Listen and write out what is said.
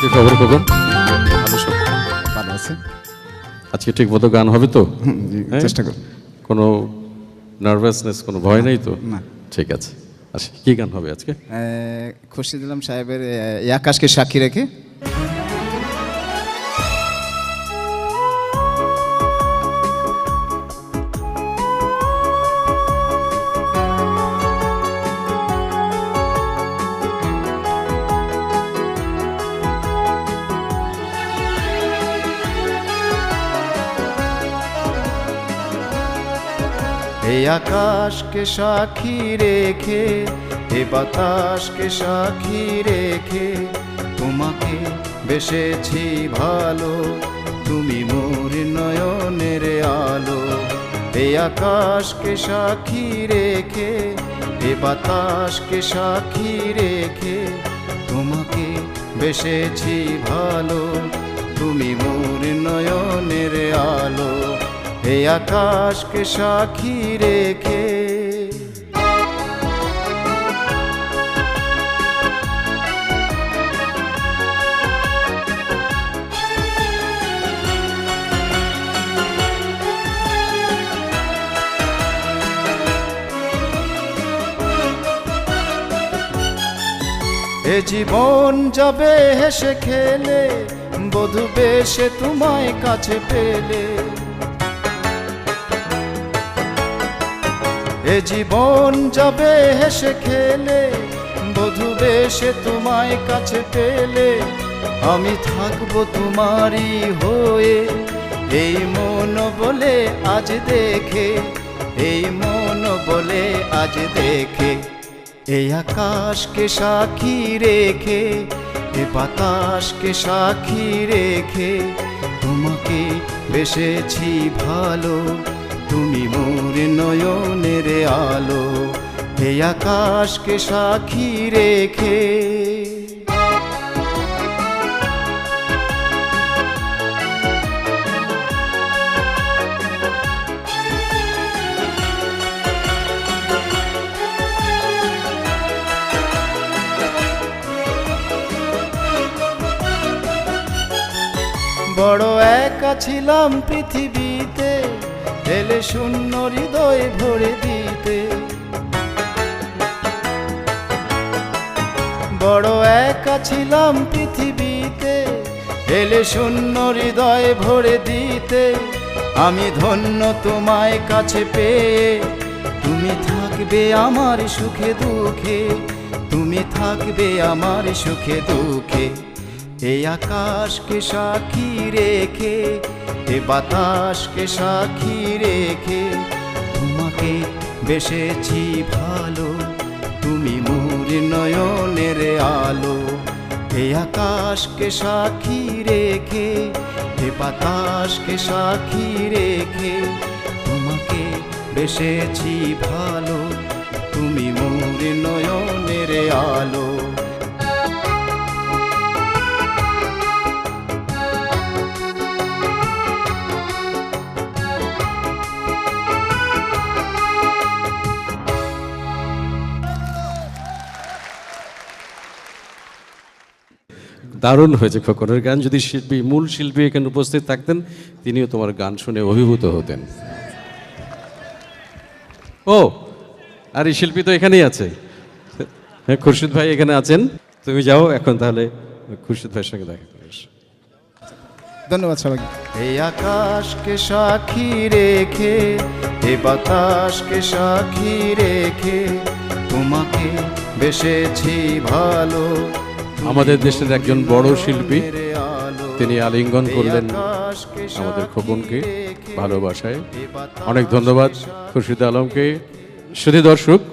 কি খবর খবর ভালো সব ভালো আছে। আজকে ঠিক মতো গান হবে তো? হ্যাঁ? চেষ্টা কর কোনো নার্ভাসনেস কোনো ভয় নেই তো? না। ঠিক আছে। আচ্ছা কি গান হবে আজকে? খুশি দিলাম সাহেবের এই আকাশকে সাক্ষী রেখে এই আকাশকে সাক্ষী রেখে, এ বাতাসকে সাক্ষী রেখে তোমাকে বেসেছি ভালো, তুমি মোর নয়নের আলো। এই আকাশকে সাক্ষী রেখে, এ বাতাসকে সাক্ষী রেখে তোমাকে বেসেছি ভালো, তুমি মোর নয়নের আলো। এই আকাশকে সাক্ষী রেখে। এ জীবন যাবে হেসে খেলে বধু বেশে তোমায় কাছে পেলে। এ জীবন যাবে হেসে খেলে, বধু বেশে তোমায় কাছে পেলে। আমি থাকব তোমারই হয়ে, এই মন বলে আজ দেখে, এই মন বলে আজ দেখে। এই আকাশকে সাক্ষী রেখে, এ বাতাসকে সাক্ষী রেখে, তোমাকে বেসেছি ভালো। তুমি মোর নয়নের আলো হে আকাশকে সাক্ষী রেখে। বড় একা ছিলাম পৃথিবীতে এলে শূন্য হৃদয় ভরে দিতে। বড় একা ছিলাম পৃথিবীতে এলে শূন্য হৃদয় ভরে দিতে। আমি ধন্য তোমায় কাছে পেয়ে, তুমি থাকবে আমার সুখে দুঃখে, তুমি থাকবে আমার সুখে দুঃখে। এই আকাশকে সাক্ষী রেখে, এ বাতাসকে সাক্ষী রেখে তোমাকে বেসেছি ভালো। তুমি মোর নয়নের আলো। এই আকাশকে সাক্ষী রেখে, এ বাতাসকে সাক্ষী রেখে তোমাকে বেসেছি ভালো। তুমি মোর নয়নের আলো। দারুণ হয়েছে খোকনের গান। যদি শিল্পী মূল শিল্পী এখানে উপস্থিত থাকতেন তিনিও তোমার গান শুনে অভিভূত হতেন। ও আর এই শিল্পী তো এখানেই আছে। হ্যাঁ খুরশিদ ভাই এখানে আছেন। তুমি যাও এখন তাহলে খুরশিদ ভাইয়ের সঙ্গে দেখা করে এসো। ধন্যবাদ সবাইকে। এই আকাশকে সাক্ষী রেখে এ বাতাসকে সাক্ষী রেখে তোমাকে বেসেছি ভালো। আমাদের দেশের একজন বড় শিল্পী, তিনি আলিঙ্গন করলেন আমাদের খোকনকে ভালোবাসায়। অনেক ধন্যবাদ খুরশিদ আলমকে। শুধু দর্শক